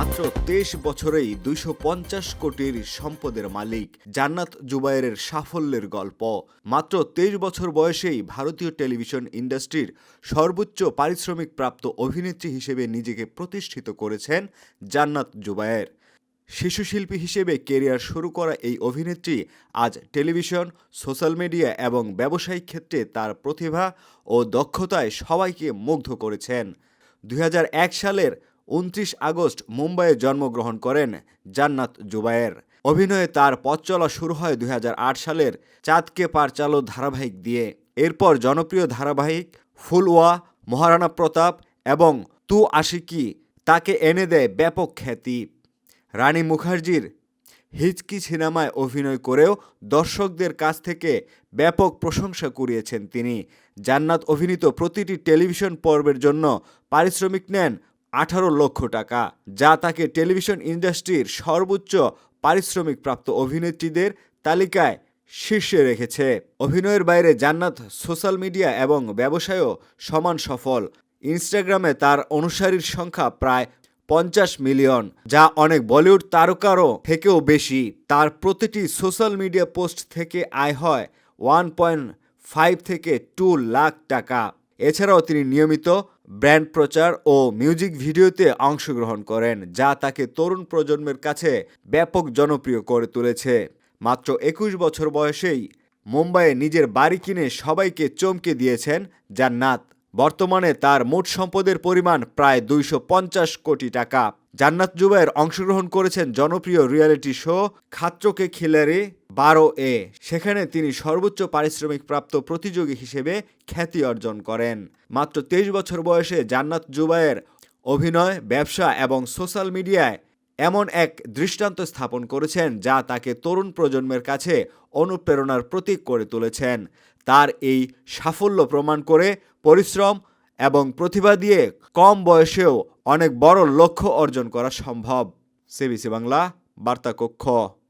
মাত্র তেইশ বছরেই দুইশো পঞ্চাশ কোটির সম্পদের মালিক জান্নাত জুবাইরের সাফল্যের গল্প। মাত্র তেইশ বছর বয়সেই ভারতীয় টেলিভিশন ইন্ডাস্ট্রির সর্বোচ্চ পারিশ্রমিক প্রাপ্ত অভিনেত্রী হিসেবে নিজেকে প্রতিষ্ঠিত করেছেন জান্নাত জুবায়ের শিশুশিল্পী হিসেবে কেরিয়ার শুরু করা এই অভিনেত্রী আজ টেলিভিশন, সোশ্যাল মিডিয়া এবং ব্যবসায়িক ক্ষেত্রে তার প্রতিভা ও দক্ষতায় সবাইকে মুগ্ধ করেছেন। দু হাজার এক সালের উনত্রিশ আগস্ট মুম্বাইয়ে জন্মগ্রহণ করেন জান্নাত জুবায়ের। অভিনয়ে তার পথ চলা শুরু হয় দু হাজার আট সালের চাঁদকে পার চালো ধারাবাহিক দিয়ে। এরপর জনপ্রিয় ধারাবাহিক ফুলওয়া, মহারানা প্রতাপ এবং তু আশিকি তাকে এনে দেয় ব্যাপক খ্যাতি। রানী মুখার্জির হিচকি সিনেমায় অভিনয় করেও দর্শকদের কাছ থেকে ব্যাপক প্রশংসা কুড়িয়েছেন তিনি। জান্নাত অভিনীত প্রতিটি টেলিভিশন পর্বের জন্য পারিশ্রমিক নেন আঠারো লক্ষ টাকা, যা তাকে টেলিভিশন ইন্ডাস্ট্রির সর্বোচ্চ পারিশ্রমিক প্রাপ্ত অভিনেত্রীদের তালিকায় শীর্ষে রেখেছে। অভিনয়ের বাইরে জান্নাত সোশ্যাল মিডিয়া এবং ব্যবসায়ও সমান সফল। ইনস্টাগ্রামে তার অনুসারীর সংখ্যা প্রায় পঞ্চাশ মিলিয়ন, যা অনেক বলিউড তারকারও থেকেও বেশি। তার প্রতিটি সোশ্যাল মিডিয়া পোস্ট থেকে আয় হয় ওয়ান পয়েন্ট ফাইভ থেকে টু লাখ টাকা। এছাড়াও তিনি নিয়মিত ব্র্যান্ড প্রচার ও মিউজিক ভিডিওতে অংশগ্রহণ করেন, যা তাকে তরুণ প্রজন্মের কাছে ব্যাপক জনপ্রিয় করে তুলেছে। মাত্র একুশ বছর বয়সেই মুম্বাইয়ে নিজের বাড়ি কিনে সবাইকে চমকে দিয়েছেন জান্নাত। বর্তমানে তার মোট সম্পদের পরিমাণ প্রায় দুইশো পঞ্চাশ কোটি টাকা। জান্নাত জুবাইর অংশগ্রহণ করেছেন জনপ্রিয় রিয়েলিটি শো খাত্রকে খিলারি বারো এ। সেখানে তিনি সর্বোচ্চ পারিশ্রমিক প্রাপ্ত প্রতিযোগী হিসেবে খ্যাতি অর্জন করেন। মাত্র তেইশ বছর বয়সে জান্নাত জুবাইয়ের অভিনয়, ব্যবসা এবং সোশ্যাল মিডিয়ায় এমন এক দৃষ্টান্ত স্থাপন করেছেন যা তাকে তরুণ প্রজন্মের কাছে অনুপ্রেরণার প্রতীক করে তুলেছেন। তার এই সাফল্য প্রমাণ করে পরিশ্রম এবং প্রতিভা দিয়ে কম বয়সেও অনেক বড় লক্ষ্য অর্জন করা সম্ভব। সিবিসি বাংলা বার্তা কক্ষ